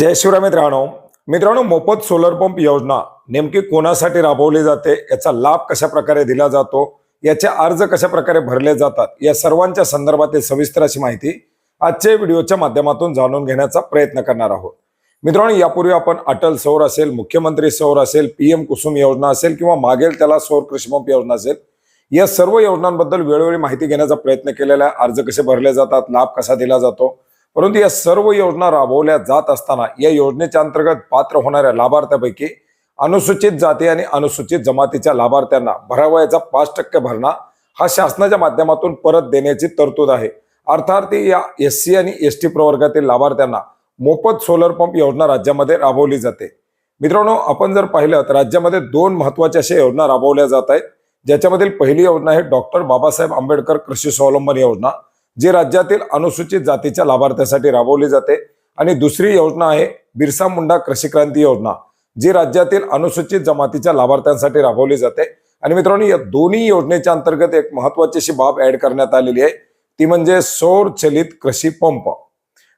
जय शिवराय मित्रांनो. मित्रांनो मोफत सोलर पंप योजना नेमकी कोणासाठी राबवली जाते? याचा लाभ कशा प्रकारे दिला जातो? याचे अर्ज कशा प्रकारे भरले जातात? या सर्वांच्या संदर्भातील सविस्तर अशी माहिती आजच्या व्हिडिओच्या माध्यमातून जाणून घेण्याचा प्रयत्न करणार आहोत. मित्रांनो यापूर्वी आपण अटल सौर असेल मुख्यमंत्री सौर असेल पीएम कुसुम योजना असेल किंवा मागेल त्याला सौर कृषीपंप योजना असेल या सर्व योजनांबद्दल वेळोवेळी माहिती घेण्याचा प्रयत्न केलेला आहे. अर्ज कसे भरले जातात? लाभ कसा दिला जातो? परंतु या सर्व योजना राबवल्या जात असताना या योजनेच्या अंतर्गत पात्र होणाऱ्या लाभार्थ्यापैकी अनुसूचित जाती आणि अनुसूचित जमातीच्या लाभार्थ्यांना भरावयाचा पाच टक्के भरणा हा शासनाच्या माध्यमातून परत देण्याची तरतूद आहे. अर्थात या एस सी आणि एस टी प्रवर्गातील लाभार्थ्यांना मोफत सोलर पंप योजना राज्यामध्ये राबवली जाते. मित्रांनो आपण जर पाहिलं तर राज्यामध्ये दोन महत्त्वाच्या अशा योजना राबवल्या जात आहेत. ज्याच्यामधील पहिली योजना आहे डॉक्टर बाबासाहेब आंबेडकर कृषी स्वावलंबन योजना. जी राज्यातील अनुसूचित जातीच्या लाभार्थ्यासाठी राबवली जाते. आणि दुसरी योजना आहे बिरसा मुंडा कृषी क्रांती योजना जी राज्यातील अनुसूचित जमातीच्या लाभार्थ्यांसाठी राबवली जाते. आणि मित्रांनो या दोन्ही योजनेच्या अंतर्गत एक महत्वाची अशी बाब ऍड करण्यात आलेली आहे. ती म्हणजे सौर चलित कृषी पंप.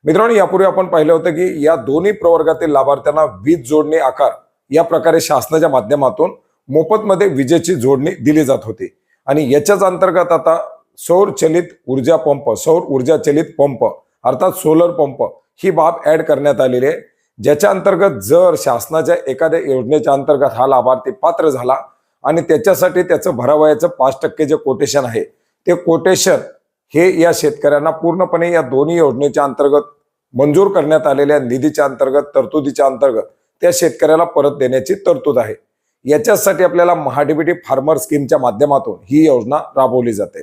मित्रांनो यापूर्वी आपण पाहिलं होतं की या दोन्ही प्रवर्गातील लाभार्थ्यांना वीज जोडणी आकार या प्रकारे शासनाच्या माध्यमातून मोफतमध्ये विजेची जोडणी दिली जात होती. आणि याच्याच अंतर्गत आता सौर चलित ऊर्जा पंप सौर ऊर्जा चलित पंप अर्थात सोलर पंप ही बाब ऍड करण्यात आलेली आहे. ज्याच्या अंतर्गत जर शासनाच्या एखाद्या योजनेच्या अंतर्गत हा लाभार्थी पात्र झाला आणि त्याच्यासाठी त्याचं भरावयाचं पाच टक्के जे कोटेशन आहे ते कोटेशन हे या शेतकऱ्यांना पूर्णपणे या दोन्ही योजनेच्या अंतर्गत मंजूर करण्यात आलेल्या निधीच्या अंतर्गत तरतुदीच्या अंतर्गत त्या शेतकऱ्याला परत देण्याची तरतूद आहे. याच्यासाठी आपल्याला महाडीबीटी फार्मर स्कीमच्या माध्यमातून ही योजना राबवली जाते.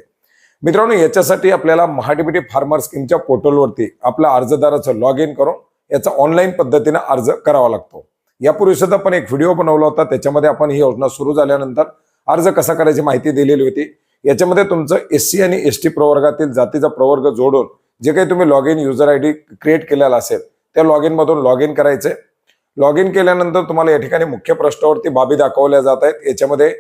मित्रांनो याच्यासाठी आपल्याला महाडीबीटी फार्मर स्कीमच्या पोर्टलवरती आपल्या अर्जदाराचं लॉग इन करून याचा ऑनलाईन पद्धतीने अर्ज करावा लागतो. यापूर्वी सुद्धा आपण एक व्हिडिओ बनवला होता त्याच्यामध्ये आपण ही योजना सुरू झाल्यानंतर अर्ज कसा करायची माहिती दिलेली होती. याच्यामध्ये तुमचं एस सी आणि एस टी प्रवर्गातील जातीचा प्रवर्ग जोडून जे काही तुम्ही log in user I D create केलेला असेल त्या लॉग इनमधून लॉग इन करायचे. लॉग इन केल्यानंतर तुम्हाला या ठिकाणी मुख्य प्रश्नावरती बाबी दाखवल्या जात आहेत. याच्यामध्ये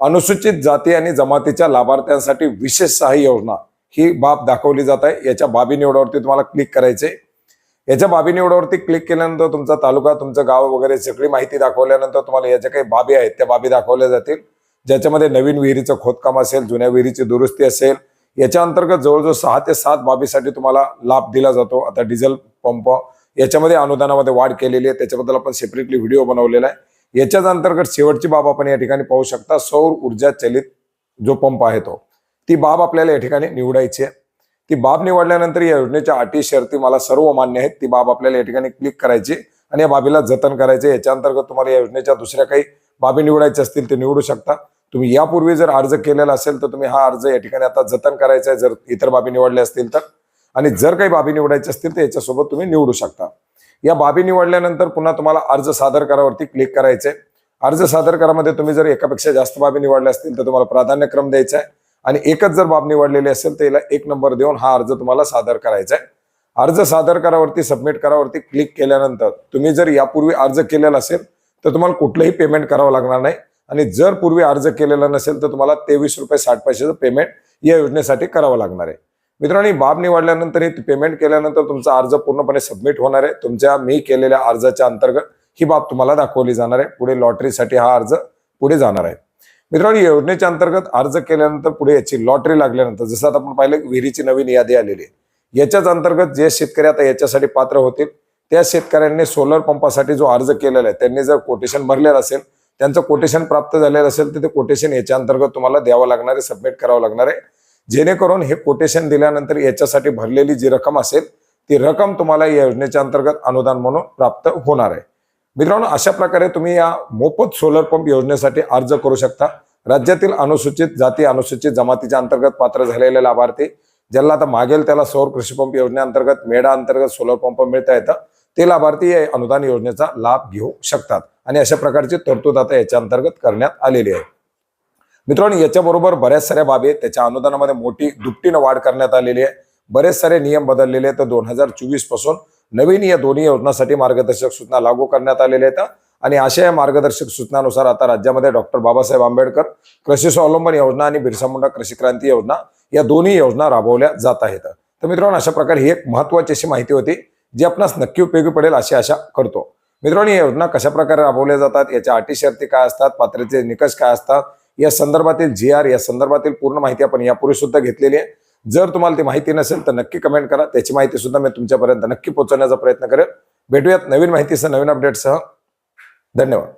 अनुसूचित जाती आणि जमातीच्या लाभार्थ्यांसाठी विशेष सहाय्य योजना ही बाब दाखवली जात आहे. याच्या बाबी निवडावरती तुम्हाला क्लिक करायचे याच्या बाबी निवडावरती क्लिक केल्यानंतर तुमचा तालुका तुमचं गाव वगैरे सगळी माहिती दाखवल्यानंतर तुम्हाला याच्या काही बाबी आहेत. त्या बाबी दाखवल्या जातील. ज्याच्यामध्ये नवीन विहिरीचं खोदकाम असेल जुन्या विहिरीची दुरुस्ती असेल याच्या अंतर्गत जवळजवळ सहा ते सात बाबीसाठी तुम्हाला लाभ दिला जातो. आता डिझेल पंप याच्यामध्ये अनुदानामध्ये वाढ केलेली आहे. त्याच्याबद्दल आपण सेपरेटली व्हिडिओ बनवलेला आहे. याच्याच अंतर्गत शेवटची बाब आपण या ठिकाणी पाहू शकता. सौर ऊर्जा चलित जो पंप आहे तो ती बाब आपल्याला या ठिकाणी निवडायची आहे. ती बाब निवडल्यानंतर या योजनेच्या अटी शर्ती मला सर्व मान्य आहेत. ती बाब आपल्याला या ठिकाणी क्लिक करायची आणि या बाबीला जतन करायचे याच्या अंतर्गत तुम्हाला या योजनेच्या दुसऱ्या काही बाबी निवडायच्या असतील ते निवडू शकता. तुम्ही यापूर्वी जर अर्ज केलेला असेल तर तुम्ही हा अर्ज या ठिकाणी आता जतन करायचा आहे. जर इतर बाबी निवडल्या असतील तर. आणि जर काही बाबी निवडायच्या असतील तर याच्यासोबत तुम्ही निवडू शकता. या बाबी निवडल्यानंतर पुन्हा तुम्हाला अर्ज सादर करावरती क्लिक करायचे अर्ज सादर करामध्ये तुम्ही जर एकापेक्षा जास्त बाबी निवडल्या असतील तर तुम्हाला प्राधान्यक्रम द्यायचा आहे. आणि एकच जर बाब निवडलेली असेल तर याला एक नंबर देऊन हा अर्ज तुम्हाला सादर करायचा आहे. अर्ज सादर करावरती सबमिट करावरती क्लिक केल्यानंतर तुम्ही जर यापूर्वी अर्ज केलेला असेल तर तुम्हाला कुठलंही पेमेंट करावं लागणार नाही. आणि जर पूर्वी अर्ज केलेला नसेल तर तुम्हाला तेवीस रुपये साठ पैशाचं पेमेंट या योजनेसाठी करावं लागणार आहे. मित्रांनो बाब निवडल्यानंतर हे पेमेंट केल्यानंतर तुमचा अर्ज पूर्णपणे सबमिट होणार आहे. तुमच्या मी केलेल्या अर्जाच्या अंतर्गत ही बाब तुम्हाला दाखवली जाणार आहे. पुढे लॉटरीसाठी हा अर्ज पुढे जाणार आहे. मित्रांनो योजनेच्या अंतर्गत अर्ज केल्यानंतर पुढे याची लॉटरी लागल्यानंतर जसं आता आपण पाहिलं विहिरीची नवीन यादी आलेली आहे. याच्याच अंतर्गत जे शेतकरी आता याच्यासाठी पात्र होतील त्या शेतकऱ्यांनी सोलर पंपासाठी जो अर्ज केलेला आहे त्यांनी जर कोटेशन भरलेलं असेल त्यांचं कोटेशन प्राप्त झालेलं असेल तर ते कोटेशन याच्या अंतर्गत तुम्हाला द्यावं लागणार आहे सबमिट करावं लागणार आहे. जेणेकरून हे कोटेशन दिल्यानंतर याच्यासाठी भरलेली जी रक्कम असेल ती रक्कम तुम्हाला या योजनेच्या अंतर्गत अनुदान म्हणून प्राप्त होणार आहे. मित्रांनो अशा प्रकारे तुम्ही या मोफत सोलर पंप योजनेसाठी अर्ज करू शकता. राज्यातील अनुसूचित जाती अनुसूचित जमातीच्या अंतर्गत पात्र झालेले लाभार्थी ज्यांना आता मागेल त्याला सौर कृषी पंप योजनेअंतर्गत मेडा अंतर्गत सोलर पंप मिळता येतं ते लाभार्थी या अनुदान योजनेचा लाभ घेऊ शकतात. आणि अशा प्रकारची तरतूद आता याच्या अंतर्गत करण्यात आलेली आहे. मित्रांनो याच्याबरोबर बऱ्याच साऱ्या बाबी आहेत. त्याच्या अनुदानामध्ये मोठी दुपटीनं वाढ करण्यात आलेली आहे. बरेच सारे नियम बदललेले आहेत. तर दोन हजार चोवीसपासून नवीन या दोन्ही योजनांसाठी मार्गदर्शक सूचना लागू करण्यात आलेल्या आहेत. आणि अशा या मार्गदर्शक सूचनानुसार आता राज्यामध्ये डॉक्टर बाबासाहेब आंबेडकर कृषी स्वावलंबन योजना आणि बिरसा मुंडा कृषी क्रांती योजना या दोन्ही योजना राबवल्या जात आहेत. तर मित्रांनो अशा प्रकारे ही एक महत्वाची अशी माहिती होती जी आपणास नक्की उपयोगी पडेल अशी आशा करतो. मित्रांनो या योजना कशा प्रकारे राबवल्या जातात? याच्या अटी शर्ती काय असतात? पात्रतेचे निकष काय असतात? या संदर्भातील जी आर या संदर्भातील पूर्ण माहिती आपण यापूर्वी सुद्धा घेतलेली आहे. जर तुम्हाला ती माहिती नसेल तर नक्की कमेंट करा. त्याची माहिती सुद्धा मी तुमच्यापर्यंत नक्की पोहोचवण्याचा प्रयत्न करेल. भेटूयात नवीन माहितीसह नवीन अपडेटसह धन्यवाद.